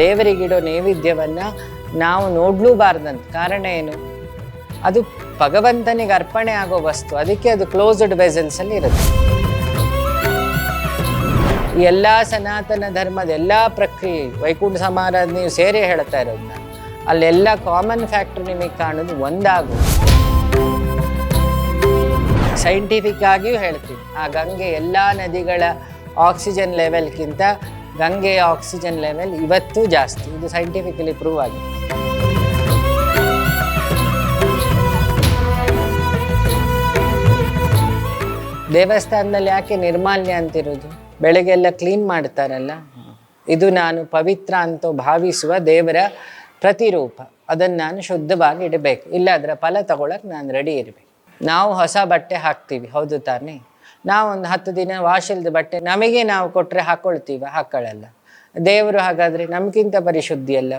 ದೇವರಿಗಿಡೋ ನೈವೇದ್ಯವನ್ನು ನಾವು ನೋಡ್ಲೂಬಾರ್ದಂತ ಕಾರಣ ಏನು? ಅದು ಭಗವಂತನಿಗೆ ಅರ್ಪಣೆ ಆಗೋ ವಸ್ತು. ಅದಕ್ಕೆ ಅದು ಕ್ಲೋಸ್ಡ್ ವೆಸಲ್ಸಲ್ಲಿ ಇರುತ್ತೆ. ಎಲ್ಲ ಸನಾತನ ಧರ್ಮದ ಎಲ್ಲ ಪ್ರಕ್ರಿಯೆ, ವೈಕುಂಠ ಸಮಾರಾಧನೆ ನೀವು ಸೇರಿ ಹೇಳ್ತಾ ಇರೋದನ್ನ ಅಲ್ಲೆಲ್ಲ ಕಾಮನ್ ಫ್ಯಾಕ್ಟರ್ ನಿಮಗೆ ಕಾಣೋದು ಒಂದಾಗು ಸೈಂಟಿಫಿಕ್ ಆಗಿಯೂ ಹೇಳ್ತೀವಿ. ಆ ಗಂಗೆ ಎಲ್ಲ ನದಿಗಳ ಆಕ್ಸಿಜನ್ ಲೆವೆಲ್ಗಿಂತ ಗಂಗೆಯ ಆಕ್ಸಿಜನ್ ಲೆವೆಲ್ ಇವತ್ತು ಜಾಸ್ತಿ. ಇದು ಸೈಂಟಿಫಿಕಲಿ ಪ್ರೂವ್ ಆಗಿದೆ. ದೇವಸ್ಥಾನದಲ್ಲಿ ಯಾಕೆ ನಿರ್ಮಾಲ್ಯ ಅಂತಿರೋದು ಬೆಳಗ್ಗೆಲ್ಲ ಕ್ಲೀನ್ ಮಾಡ್ತಾರಲ್ಲ? ಇದು ನಾನು ಪವಿತ್ರ ಅಂತ ಭಾವಿಸುವ ದೇವರ ಪ್ರತಿರೂಪ. ಅದನ್ನು ನಾನು ಶುದ್ಧವಾಗಿ ಇಡಬೇಕು. ಇಲ್ಲ ಅದರ ಫಲ ತಗೊಳಕ್ಕೆ ನಾನು ರೆಡಿ ಇರಬೇಕು. ನಾವು ಹೊಸ ಬಟ್ಟೆ ಹಾಕ್ತೀವಿ. ಹೌದು ತಾನೇ? ನಾವು ಒಂದು ಹತ್ತು ದಿನ ವಾಶಿಲ್ದ ಬಟ್ಟೆ ನಮಗೆ ನಾವು ಕೊಟ್ಟರೆ ಹಾಕ್ಕೊಳ್ತೀವ ಹಾಕೊಳ್ಳಲ್ಲ. ದೇವರು ಹಾಗಾದರೆ ನಮಗಿಂತ ಪರಿಶುದ್ಧಿ ಅಲ್ಲ.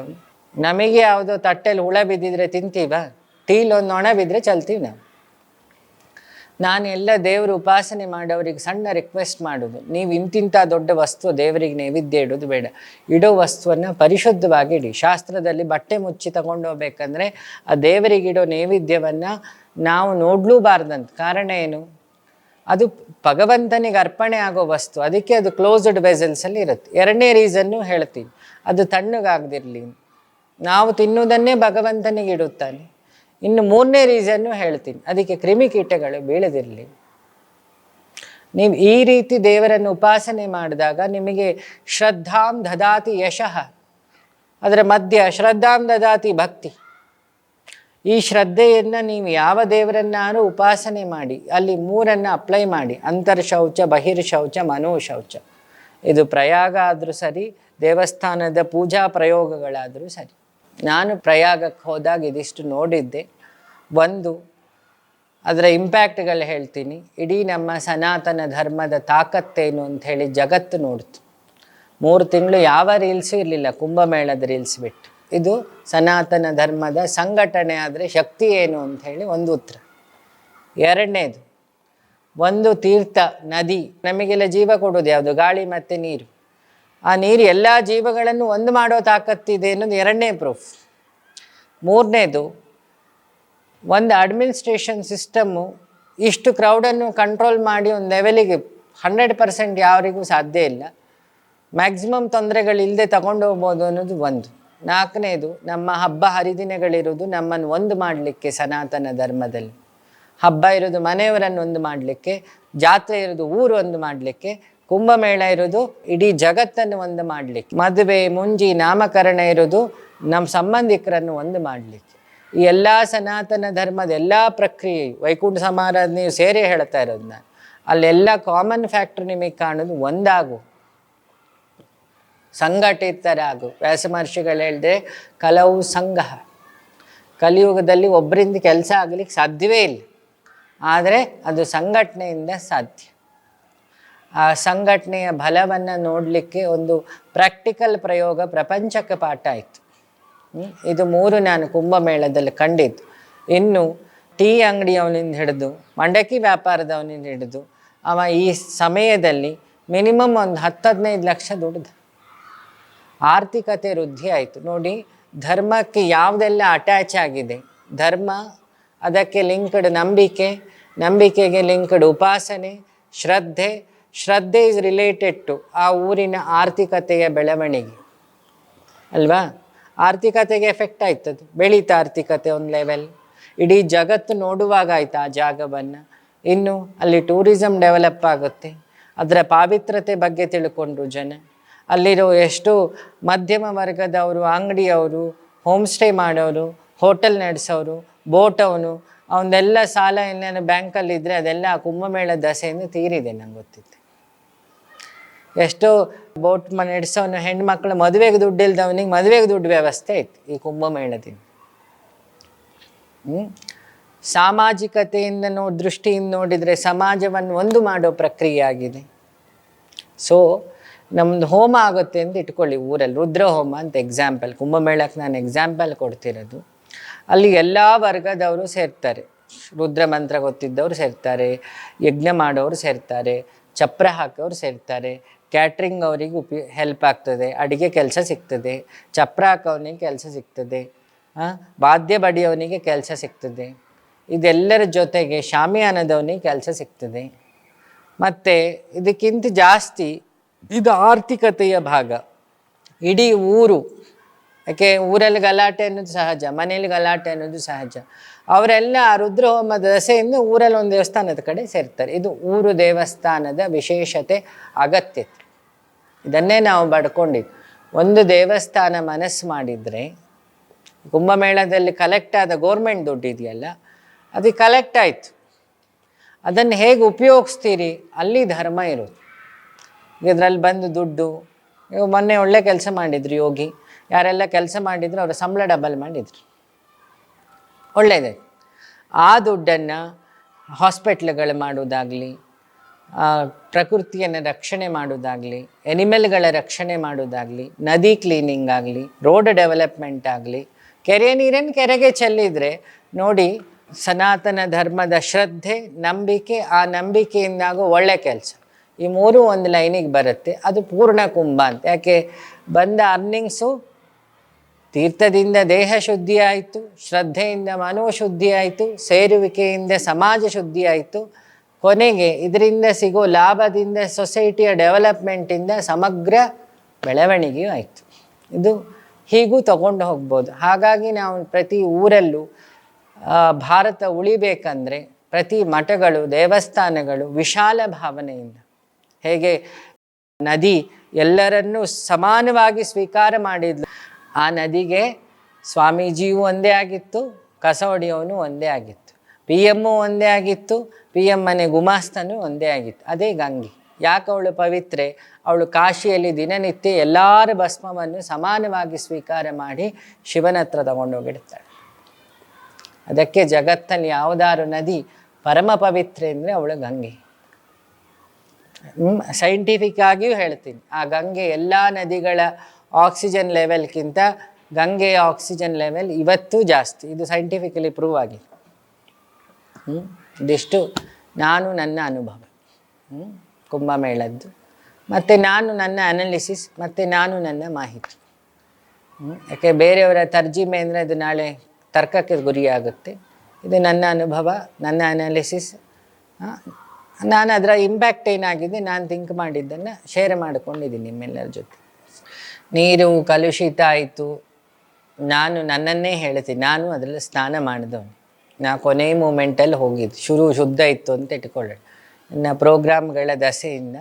ನಮಗೆ ಯಾವುದೋ ತಟ್ಟೆಲಿ ಹುಳ ಬಿದ್ದಿದ್ರೆ ತಿಂತೀವ ಟೀಲ್ ಒಂದು ಒಣ ಬಿದ್ದರೆ ಚಲ್ತೀವಿ ನಾವು. ನಾನು ಎಲ್ಲ ದೇವರು ಉಪಾಸನೆ ಮಾಡೋರಿಗೆ ಸಣ್ಣ ರಿಕ್ವೆಸ್ಟ್ ಮಾಡೋದು. ನೀವು ಇಂತಿಂಥ ದೊಡ್ಡ ವಸ್ತು ದೇವರಿಗೆ ನೈವೇದ್ಯ ಇಡೋದು ಬೇಡ. ಇಡೋ ವಸ್ತುವನ್ನು ಪರಿಶುದ್ಧವಾಗಿ ಇಡಿ. ಶಾಸ್ತ್ರದಲ್ಲಿ ಬಟ್ಟೆ ಮುಚ್ಚಿ ತಗೊಂಡು ಹೋಗ್ಬೇಕಂದ್ರೆ ಆ ದೇವರಿಗಿಡೋ ನೈವೇದ್ಯವನ್ನು ನಾವು ನೋಡ್ಲೂಬಾರ್ದಂತ. ಕಾರಣ ಏನು? ಅದು ಭಗವಂತನಿಗೆ ಅರ್ಪಣೆ ಆಗೋ ವಸ್ತು. ಅದಕ್ಕೆ ಅದು ಕ್ಲೋಸ್ಡ್ ವೆಸಲ್ಸಲ್ಲಿ ಇರುತ್ತೆ. ಎರಡನೇ ರೀಸನ್ನು ಹೇಳ್ತೀನಿ. ಅದು ತಣ್ಣಗಾಗದಿರಲಿ. ನಾವು ತಿನ್ನುವುದನ್ನೇ ಭಗವಂತನಿಗೆ ಇಡುತ್ತಾನೆ. ಇನ್ನು ಮೂರನೇ ರೀಸನ್ನು ಹೇಳ್ತೀನಿ. ಅದಕ್ಕೆ ಕ್ರಿಮಿಕೀಟಗಳು ಬೀಳದಿರಲಿ. ನೀವು ಈ ರೀತಿ ದೇವರನ್ನು ಉಪಾಸನೆ ಮಾಡಿದಾಗ ನಿಮಗೆ ಶ್ರದ್ಧಾಂ ದದಾತಿ ಯಶಃ. ಅದರ ಮಧ್ಯ ಶ್ರದ್ಧಾಂ ದದಾತಿ ಭಕ್ತಿ. ಈ ಶ್ರದ್ಧೆಯನ್ನು ನೀವು ಯಾವ ದೇವರನ್ನಾದರೂ ಉಪಾಸನೆ ಮಾಡಿ, ಅಲ್ಲಿ ಮೂರನ್ನು ಅಪ್ಲೈ ಮಾಡಿ, ಅಂತರ್ಶೌಚ, ಬಹಿರ್ಶೌಚ, ಮನೋಶೌಚ. ಇದು ಪ್ರಯಾಗ ಆದರೂ ಸರಿ, ದೇವಸ್ಥಾನದ ಪೂಜಾ ಪ್ರಯೋಗಗಳಾದರೂ ಸರಿ. ನಾನು ಪ್ರಯಾಗಕ್ಕೆ ಹೋದಾಗ ಇದಿಷ್ಟು ನೋಡಿದ್ದೆ. ಒಂದು, ಅದರ ಇಂಪ್ಯಾಕ್ಟ್ಗಳು ಹೇಳ್ತೀನಿ. ಇಡೀ ನಮ್ಮ ಸನಾತನ ಧರ್ಮದ ತಾಕತ್ತೇನು ಅಂತ ಹೇಳಿ ಜಗತ್ತು ನೋಡ್ತು. ಮೂರು ತಿಂಗಳು ಯಾವ ರೀಲ್ಸು ಇರಲಿಲ್ಲ, ಕುಂಭಮೇಳದ ರೀಲ್ಸ್ ಬಿಟ್ಟು. ಇದು ಸನಾತನ ಧರ್ಮದ ಸಂಘಟನೆ ಆದರೆ ಶಕ್ತಿ ಏನು ಅಂತ ಹೇಳಿ ಒಂದು ಉತ್ತರ. ಎರಡನೇದು, ಒಂದು ತೀರ್ಥ ನದಿ, ನಮಗೆಲ್ಲ ಜೀವ ಕೊಡೋದು ಯಾವುದು? ಗಾಳಿ ಮತ್ತು ನೀರು. ಆ ನೀರು ಎಲ್ಲ ಜೀವಗಳನ್ನು ಒಂದು ಮಾಡೋ ತಾಕತ್ತಿದೆ ಅನ್ನೋದು ಎರಡನೇ ಪ್ರೂಫ್ ಮೂರನೇದು, ಒಂದು ಅಡ್ಮಿನಿಸ್ಟ್ರೇಷನ್ ಸಿಸ್ಟಮ್ಮು ಇಷ್ಟು ಕ್ರೌಡನ್ನು ಕಂಟ್ರೋಲ್ ಮಾಡಿ ಒಂದು ಲೆವೆಲಿಗೆ ಹಂಡ್ರೆಡ್ ಪರ್ಸೆಂಟ್ ಯಾರಿಗೂ ಸಾಧ್ಯ ಇಲ್ಲ. ಮ್ಯಾಕ್ಸಿಮಮ್ ತೊಂದರೆಗಳಿಲ್ಲದೆ ತಗೊಂಡು ಹೋಗ್ಬೋದು ಅನ್ನೋದು ಒಂದು. ನಾಲ್ಕನೇದು, ನಮ್ಮ ಹಬ್ಬ ಹರಿದಿನಗಳಿರುವುದು ನಮ್ಮನ್ನು ಒಂದು ಮಾಡಲಿಕ್ಕೆ ಸನಾತನ ಧರ್ಮದಲ್ಲಿ. ಹಬ್ಬ ಇರೋದು ಮನೆಯವರನ್ನು ಒಂದು ಮಾಡಲಿಕ್ಕೆ, ಜಾತ್ರೆ ಇರೋದು ಊರು ಒಂದು ಮಾಡಲಿಕ್ಕೆ, ಕುಂಭಮೇಳ ಇರೋದು ಇಡೀ ಜಗತ್ತನ್ನು ಒಂದು ಮಾಡಲಿಕ್ಕೆ, ಮದುವೆ, ಮುಂಜಿ, ನಾಮಕರಣ ಇರೋದು ನಮ್ಮ ಸಂಬಂಧಿಕರನ್ನು ಒಂದು ಮಾಡಲಿಕ್ಕೆ. ಈ ಎಲ್ಲ ಸನಾತನ ಧರ್ಮದ ಎಲ್ಲ ಪ್ರಕ್ರಿಯೆ ವೈಕುಂಠ ಸಮಾರಾಧನೆಯು ಸೇರಿ ಹೇಳ್ತಾ ಇರೋದು ನಾನು ಅಲ್ಲೆಲ್ಲ ಕಾಮನ್ ಫ್ಯಾಕ್ಟ್ರ್ ನಿಮಗೆ ಕಾಣೋದು ಒಂದಾಗು ಸಂಘಟಿತರಾಗು. ವ್ಯಾಸ ಮಹರ್ಷಿಗಳು ಹೇಳಿದೆ, ಕಲವು ಸಂಘ. ಕಲಿಯುಗದಲ್ಲಿ ಒಬ್ಬರಿಂದ ಕೆಲಸ ಆಗಲಿಕ್ಕೆ ಸಾಧ್ಯವೇ ಇಲ್ಲ. ಆದರೆ ಅದು ಸಂಘಟನೆಯಿಂದ ಸಾಧ್ಯ. ಆ ಸಂಘಟನೆಯ ಬಲವನ್ನು ನೋಡಲಿಕ್ಕೆ ಒಂದು ಪ್ರಾಕ್ಟಿಕಲ್ ಪ್ರಯೋಗ ಪ್ರಪಂಚಕ್ಕೆ ಪಾಠ ಆಯಿತು. ಇದು ಮೂರು ನಾನು ಕುಂಭಮೇಳದಲ್ಲಿ ಕಂಡಿದ್ದು. ಇನ್ನು ಟೀ ಅಂಗಡಿಯವನಿಂದ ಹಿಡಿದು, ಮಂಡಕ್ಕಿ ವ್ಯಾಪಾರದವನಿಂದ ಹಿಡಿದು, ಅವ ಈ ಸಮಯದಲ್ಲಿ ಮಿನಿಮಮ್ ಒಂದು ಹತ್ತು ಹದಿನೈದು ಲಕ್ಷ ದುಡ್ದು. ಆರ್ಥಿಕತೆ ವೃದ್ಧಿ ಆಯಿತು. ನೋಡಿ, ಧರ್ಮಕ್ಕೆ ಯಾವುದೆಲ್ಲ ಅಟ್ಯಾಚ್ ಆಗಿದೆ? ಧರ್ಮ, ಅದಕ್ಕೆ ಲಿಂಕ್ಡ್ ನಂಬಿಕೆ, ನಂಬಿಕೆಗೆ ಲಿಂಕ್ಡ್ ಉಪಾಸನೆ, ಶ್ರದ್ಧೆ. ಶ್ರದ್ಧೆ ಇಸ್ ರಿಲೇಟೆಡ್ ಟು ಆ ಊರಿನ ಆರ್ಥಿಕತೆಯ ಬೆಳವಣಿಗೆ. ಅಲ್ವಾ? ಆರ್ಥಿಕತೆಗೆ ಎಫೆಕ್ಟ್ ಆಯ್ತದು ಬೆಳೀತಾ ಆರ್ಥಿಕತೆ ಒಂದು ಲೆವೆಲ್ ಇಡೀ ಜಗತ್ತು ನೋಡುವಾಗ ಆಯ್ತು ಆ ಜಾಗವನ್ನು. ಇನ್ನು ಅಲ್ಲಿ ಟೂರಿಸಮ್ ಡೆವಲಪ್ ಆಗುತ್ತೆ. ಅದರ ಪಾವಿತ್ರತೆ ಬಗ್ಗೆ ತಿಳ್ಕೊಂಡ್ರು ಜನ. ಅಲ್ಲಿರೋ ಎಷ್ಟು ಮಧ್ಯಮ ವರ್ಗದವರು, ಅಂಗಡಿಯವರು ಹೋಮ್ ಸ್ಟೇ ಮಾಡೋರು ಹೋಟೆಲ್ ನಡೆಸೋರು ಬೋಟ್ ಅವನು, ಅವನ್ನೆಲ್ಲ ಸಾಲ ಏನೇನು ಬ್ಯಾಂಕಲ್ಲಿ ಇದ್ದರೆ ಅದೆಲ್ಲ ಆ ಕುಂಭಮೇಳ ದಸೆಯನ್ನು ತೀರಿದೆ ನಂಗೆ ಗೊತ್ತಿತ್ತು. ಎಷ್ಟೋ ಬೋಟ್ ಮ ನಡೆಸೋನು ಹೆಣ್ಮಕ್ಳು ಮದುವೆಗೆ ದುಡ್ಡು ಇಲ್ದವನಿಗೆ ಮದುವೆಗೆ ದುಡ್ಡು ವ್ಯವಸ್ಥೆ ಇತ್ತು ಈ ಕುಂಭಮೇಳದಿಂದ. ಹ್ಞೂ ಸಾಮಾಜಿಕತೆಯಿಂದ ನೋ ದೃಷ್ಟಿಯಿಂದ ನೋಡಿದರೆ ಸಮಾಜವನ್ನು ಒಂದು ಮಾಡೋ ಪ್ರಕ್ರಿಯೆ ಆಗಿದೆ. ಸೊ ನಮ್ಮದು ಹೋಮ ಆಗುತ್ತೆ ಅಂತ ಇಟ್ಕೊಳ್ಳಿ ಊರಲ್ಲಿ. ರುದ್ರ ಹೋಮ ಅಂತ ಎಕ್ಸಾಂಪಲ್ ಕುಂಭಮೇಳಕ್ಕೆ ನಾನು ಎಕ್ಸಾಂಪಲ್ ಕೊಡ್ತಿರೋದು. ಅಲ್ಲಿ ಎಲ್ಲ ವರ್ಗದವರು ಸೇರ್ತಾರೆ. ರುದ್ರ ಮಂತ್ರ ಗೊತ್ತಿದ್ದವರು ಸೇರ್ತಾರೆ, ಯಜ್ಞ ಮಾಡೋರು ಸೇರ್ತಾರೆ, ಚಪ್ರ ಹಾಕೋರು ಸೇರ್ತಾರೆ ಕ್ಯಾಟ್ರಿಂಗ್ ಅವರಿಗೆ ಉಪಯ ಹೆಲ್ಪ್ ಆಗ್ತದೆ, ಅಡುಗೆ ಕೆಲಸ ಸಿಗ್ತದೆ, ಚಪ್ರ ಹಾಕೋನಿಗೆ ಕೆಲಸ ಸಿಗ್ತದೆ ವಾದ್ಯ ಬಡಿಯವನಿಗೆ ಕೆಲಸ ಸಿಗ್ತದೆ. ಇದೆಲ್ಲರ ಜೊತೆಗೆ ಶಾಮಿಯಾನದವನಿಗೆ ಕೆಲಸ ಸಿಗ್ತದೆ. ಮತ್ತು ಇದಕ್ಕಿಂತ ಜಾಸ್ತಿ ಇದು ಆರ್ಥಿಕತೆಯ ಭಾಗ. ಇಡೀ ಊರು, ಯಾಕೆ ಊರಲ್ಲಿ ಗಲಾಟೆ ಅನ್ನೋದು ಸಹಜ, ಮನೆಯಲ್ಲಿ ಗಲಾಟೆ ಅನ್ನೋದು ಸಹಜ. ಅವರೆಲ್ಲ ರುದ್ರಹೋಮ ದಸೆಯಿಂದ ಊರಲ್ಲಿ ಒಂದು ದೇವಸ್ಥಾನದ ಕಡೆ ಸೇರ್ತಾರೆ. ಇದು ಊರು ದೇವಸ್ಥಾನದ ವಿಶೇಷತೆ, ಅಗತ್ಯತೆ. ಇದನ್ನೇ ನಾವು ಬಡ್ಕೊಂಡಿದ್ದು ಒಂದು ದೇವಸ್ಥಾನ ಮನಸ್ಸು ಮಾಡಿದರೆ, ಕುಂಭಮೇಳದಲ್ಲಿ ಕಲೆಕ್ಟ್ ಆದ ಗೋರ್ಮೆಂಟ್ ದುಡ್ಡು ಇದೆಯಲ್ಲ, ಅದು ಕಲೆಕ್ಟ್ ಆಯಿತು. ಅದನ್ನು ಹೇಗೆ ಉಪಯೋಗಿಸ್ತೀರಿ? ಅಲ್ಲಿ ಧರ್ಮ ಇರೋದು ಇದರಲ್ಲಿ ಬಂದು ದುಡ್ಡು. ನೀವು ಮೊನ್ನೆ ಒಳ್ಳೆ ಕೆಲಸ ಮಾಡಿದ್ರು ಯೋಗಿ. ಯಾರೆಲ್ಲ ಕೆಲಸ ಮಾಡಿದ್ರು ಅವರ ಸಂಬಳ ಡಬಲ್ ಮಾಡಿದ್ರು. ಒಳ್ಳೆಯದೇ ಆ ದುಡ್ಡನ್ನು ಹಾಸ್ಪಿಟ್ಲ್ಗಳು ಮಾಡೋದಾಗಲಿ ಪ್ರಕೃತಿಯನ್ನು ರಕ್ಷಣೆ ಮಾಡೋದಾಗಲಿ ಎನಿಮಲ್ಗಳ ರಕ್ಷಣೆ ಮಾಡೋದಾಗಲಿ, ನದಿ ಕ್ಲೀನಿಂಗ್ ಆಗಲಿ ರೋಡ್ ಡೆವಲಪ್ಮೆಂಟ್ ಆಗಲಿ, ಕೆರೆ ನೀರನ್ನು ಕೆರೆಗೆ ಚೆಲ್ಲಿದರೆ ನೋಡಿ ಸನಾತನ ಧರ್ಮದ ಶ್ರದ್ಧೆ, ನಂಬಿಕೆ, ಆ ನಂಬಿಕೆಯಿಂದಾಗೋ ಒಳ್ಳೆ ಕೆಲಸ. ಈ ಮೂರು ಒಂದು ಲೈನಿಗೆ ಬರುತ್ತೆ. ಅದು ಪೂರ್ಣ ಕುಂಭ ಅಂತ. ಯಾಕೆ? ಬಂದ ಅರ್ನಿಂಗ್ಸು ತೀರ್ಥದಿಂದ ದೇಹ ಶುದ್ಧಿ ಆಯಿತು, ಶ್ರದ್ಧೆಯಿಂದ ಮನೋಶುದ್ಧಿ ಆಯಿತು, ಸೇರುವಿಕೆಯಿಂದ ಸಮಾಜ ಶುದ್ಧಿ ಆಯಿತು. ಕೊನೆಗೆ ಇದರಿಂದ ಸಿಗೋ ಲಾಭದಿಂದ, ಸೊಸೈಟಿಯ ಡೆವಲಪ್ಮೆಂಟಿಂದ ಸಮಗ್ರ ಬೆಳವಣಿಗೆಯೂ ಆಯಿತು. ಇದು ಹೀಗೂ ತಗೊಂಡು ಹೋಗ್ಬೋದು. ಹಾಗಾಗಿ ನಾವು ಪ್ರತಿ ಊರಲ್ಲೂ ಭಾರತ ಉಳಿಬೇಕಂದ್ರೆ ಪ್ರತಿ ಮಠಗಳು, ದೇವಸ್ಥಾನಗಳು ವಿಶಾಲ ಭಾವನೆಯಿಂದ ಹೇಗೆ ನದಿ ಎಲ್ಲರನ್ನೂ ಸಮಾನವಾಗಿ ಸ್ವೀಕಾರ ಮಾಡಿದ್ಲು. ಆ ನದಿಗೆ ಸ್ವಾಮೀಜಿಯೂ ಒಂದೇ ಆಗಿತ್ತು ಕಸ ಹೊಡೆಯೋನು ಒಂದೇ ಆಗಿತ್ತು ಪಿ ಎಮ್ಮು ಒಂದೇ ಆಗಿತ್ತು ಪಿ ಎಂ ಮನೆ ಗುಮಾಸ್ತನೂ ಒಂದೇ ಆಗಿತ್ತು. ಅದೇ ಗಂಗೆ. ಯಾಕೆ ಅವಳು ಪವಿತ್ರೆ? ಅವಳು ಕಾಶಿಯಲ್ಲಿ ದಿನನಿತ್ಯ ಎಲ್ಲರ ಭಸ್ಮವನ್ನು ಸಮಾನವಾಗಿ ಸ್ವೀಕಾರ ಮಾಡಿ ಶಿವನ ಹತ್ರ ತಗೊಂಡೋಗಿಡ್ತಾಳೆ ಅದಕ್ಕೆ ಜಗತ್ತಲ್ಲಿ ಯಾವುದಾರು ನದಿ ಪರಮ ಪವಿತ್ರೆ ಅಂದರೆ ಅವಳು ಗಂಗೆ. ಸೈಂಟಿಫಿಕ್ ಆಗಿಯೂ ಹೇಳ್ತೀನಿ. ಆ ಗಂಗೆ ಎಲ್ಲ ನದಿಗಳ ಆಕ್ಸಿಜನ್ ಲೆವೆಲ್ಗಿಂತ ಗಂಗೆಯ ಆಕ್ಸಿಜನ್ ಲೆವೆಲ್ ಇವತ್ತು ಜಾಸ್ತಿ. ಇದು ಸೈಂಟಿಫಿಕಲಿ ಪ್ರೂವ್ ಆಗಿದೆ. ಹ್ಞೂ ಇದಿಷ್ಟು ನಾನು ನನ್ನ ಅನುಭವ. ಹ್ಞೂ ಕುಂಭಮೇಳದ್ದು. ಮತ್ತು ನಾನು ನನ್ನ ಅನಾಲಿಸಿಸ್ ಮತ್ತು ನಾನು ನನ್ನ ಮಾಹಿತಿ? ಯಾಕೆ ಬೇರೆಯವರ ತರ್ಜಿಮೆ ಅಂದರೆ ಅದು ನಾಳೆ ತರ್ಕಕ್ಕೆ ಗುರಿಯಾಗುತ್ತೆ. ಇದು ನನ್ನ ಅನುಭವ, ನನ್ನ ಅನಾಲಿಸಿಸ್ ನಾನು ಅದರ ಇಂಪ್ಯಾಕ್ಟ್ ಏನಾಗಿದೆ? ನಾನು ಥಿಂಕ್ ಮಾಡಿದ್ದನ್ನು ಶೇರ್ ಮಾಡ್ಕೊಂಡಿದ್ದೀನಿ ನಿಮ್ಮೆಲ್ಲರ ಜೊತೆ. ನೀರು ಕಲುಷಿತ ಆಯಿತು. ನಾನು ನನ್ನನ್ನೇ ಹೇಳ್ತೀನಿ. ನಾನು ಅದರಲ್ಲಿ ಸ್ನಾನ ಮಾಡಿದವನು. ನಾ ಕೊನೆ ಮೂಮೆಂಟಲ್ಲಿ ಹೋಗಿದ್ದು. ಶುರು ಶುದ್ಧ ಇತ್ತು ಅಂತ ಇಟ್ಕೊಳ್ಳೋಣ. ನನ್ನ ಪ್ರೋಗ್ರಾಮ್ಗಳ ದಸೆಯಿಂದ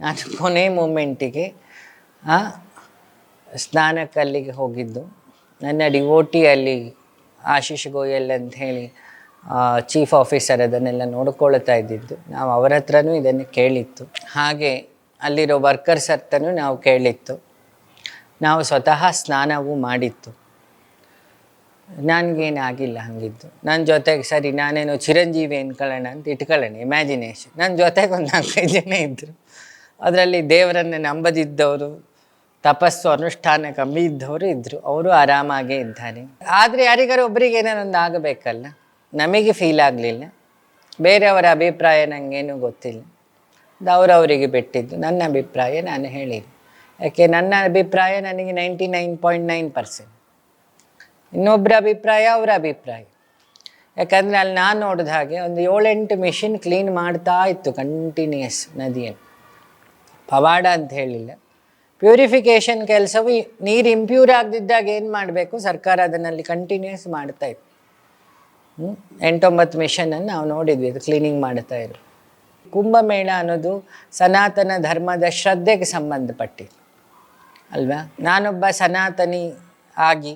ನಾನು ಕೊನೆ ಮೂಮೆಂಟಿಗೆ ಸ್ನಾನಕ್ಕಲ್ಲಿಗೆ ಹೋಗಿದ್ದು. ನನ್ನ ಡಿವೋಟಿ ಅಲ್ಲಿ ಆಶೀಶ್ ಗೋಯಲ್ ಅಂತ ಹೇಳಿ ಚೀಫ್ ಆಫೀಸರ್ ಅದನ್ನೆಲ್ಲ ನೋಡ್ಕೊಳ್ತಾ ಇದ್ದಿದ್ದು. ನಾವು ಅವರ ಹತ್ರನೂ ಇದನ್ನು ಕೇಳಿತ್ತು. ಹಾಗೆ ಅಲ್ಲಿರೋ ವರ್ಕರ್ಸ್ ಹತ್ರನೂ ನಾವು ಕೇಳಿತ್ತು. ನಾವು ಸ್ವತಃ ಸ್ನಾನವೂ ಮಾಡಿತ್ತು. ನನಗೇನಾಗಿಲ್ಲ ಹಂಗಿದ್ದು. ನನ್ನ ಜೊತೆಗೆ, ಸರಿ, ನಾನೇನೋ ಚಿರಂಜೀವಿ ಅನ್ಕೊಳ್ಳೋಣ ಅಂತ ಇಟ್ಕೊಳ್ಳೋಣ ಇಮ್ಯಾಜಿನೇಷನ್ ನನ್ನ ಜೊತೆಗೆ ಒಂದು ನಾಲ್ಕೈದು ಜನ ಇದ್ದರು ಅದರಲ್ಲಿ ದೇವರನ್ನು ನಂಬದಿದ್ದವರು, ತಪಸ್ಸು ಅನುಷ್ಠಾನ ಕಮ್ಮಿ ಇದ್ದವರು ಇದ್ದರು ಅವರು ಆರಾಮಾಗೇ ಇದ್ದಾರೆ. ಆದರೆ ಯಾರಿಗಾರು ಒಬ್ಬರಿಗೆ ಏನಾರು ಒಂದು ಆಗಬೇಕಲ್ಲ? ನಮಗೆ ಫೀಲ್ ಆಗಲಿಲ್ಲ. ಬೇರೆಯವರ ಅಭಿಪ್ರಾಯ ನನಗೇನು ಗೊತ್ತಿಲ್ಲ. ಅದು ಅವರವರಿಗೆ ಬಿಟ್ಟಿದ್ದು. ನನ್ನ ಅಭಿಪ್ರಾಯ ನಾನು ಹೇಳಿದ್ದು. ಯಾಕೆ, ನನ್ನ ಅಭಿಪ್ರಾಯ ನನಗೆ ninety nine point nine percent ಇನ್ನೊಬ್ಬರ ಅಭಿಪ್ರಾಯ ಅವರ ಅಭಿಪ್ರಾಯ. ಯಾಕಂದರೆ ಅಲ್ಲಿ ನಾನು ನೋಡಿದ ಹಾಗೆ ಒಂದು ಏಳೆಂಟು ಮಿಷಿನ್ ಕ್ಲೀನ್ ಮಾಡ್ತಾ ಇತ್ತು ಕಂಟಿನ್ಯೂಯಸ್ ನದಿಯನ್ನು ಪವಾಡ ಅಂತ ಹೇಳಿಲ್ಲ. ಪ್ಯೂರಿಫಿಕೇಷನ್ ಕೆಲಸವು ನೀರು ಇಂಪ್ಯೂರ್ ಆಗದಿದ್ದಾಗ ಏನು ಮಾಡಬೇಕು? ಸರ್ಕಾರ ಅದನ್ನಲ್ಲಿ ಕಂಟಿನ್ಯೂಸ್ ಮಾಡ್ತಾ ಇತ್ತು? ಎಂಟೊಂಬತ್ತು ಮಿಷನನ್ನು ನಾವು ನೋಡಿದ್ವಿ, ಅದು ಕ್ಲೀನಿಂಗ್ ಮಾಡ್ತಾ ಇದ್ರು. ಕುಂಭಮೇಳ ಅನ್ನೋದು ಸನಾತನ ಧರ್ಮದ ಶ್ರದ್ಧೆಗೆ ಸಂಬಂಧಪಟ್ಟಿದ್ದು, ಅಲ್ವಾ? ನಾನೊಬ್ಬ ಸನಾತನಿ ಆಗಿ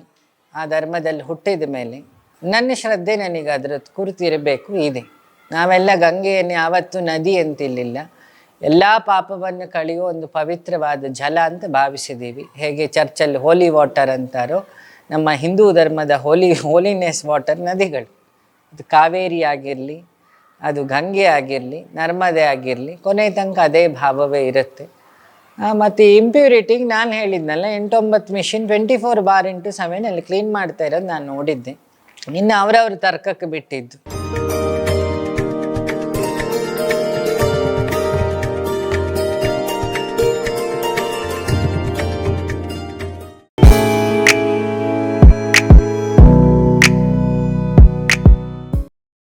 ಆ ಧರ್ಮದಲ್ಲಿ ಹುಟ್ಟಿದ ಮೇಲೆ ನನ್ನ ಶ್ರದ್ಧೆ ನನಗೆ ಅದರ ಕುರಿತಿರಬೇಕು, ಇದೆ. ನಾವೆಲ್ಲ ಗಂಗೆಯನ್ನು, ಯಾವತ್ತೂ ನದಿ ಅಂತಿರಲಿಲ್ಲ. ಎಲ್ಲ ಪಾಪವನ್ನು ಕಳೆಯೋ ಒಂದು ಪವಿತ್ರವಾದ ಜಲ ಅಂತ ಭಾವಿಸಿದ್ದೀವಿ. ಹೇಗೆ ಚರ್ಚಲ್ಲಿ ಹೋಲಿ ವಾಟರ್ ಅಂತಾರೋ, ನಮ್ಮ ಹಿಂದೂ ಧರ್ಮದ ಹೋಲಿ ಹೋಲಿನೆಸ್ ವಾಟರ್ ನದಿಗಳು. ಅದು ಕಾವೇರಿ ಆಗಿರಲಿ, ಅದು ಗಂಗೆ ಆಗಿರಲಿ, ನರ್ಮದೆ ಆಗಿರಲಿ, ಕೊನೆ ತನಕ ಅದೇ ಭಾವವೇ ಇರುತ್ತೆ. ಮತ್ತು ಇಂಪ್ಯೂರಿಟಿಗೆ ನಾನು ಹೇಳಿದ್ನಲ್ಲ, ಎಂಟೊಂಬತ್ತು machine twenty four bar into ಸೆವೆನಲ್ಲಿ clean ಮಾಡ್ತಾ ಇರೋದು ನಾನು ನೋಡಿದ್ದೆ. ಇನ್ನು ಅವರವ್ರ ತರ್ಕಕ್ಕೆ ಬಿಟ್ಟಿದ್ದು.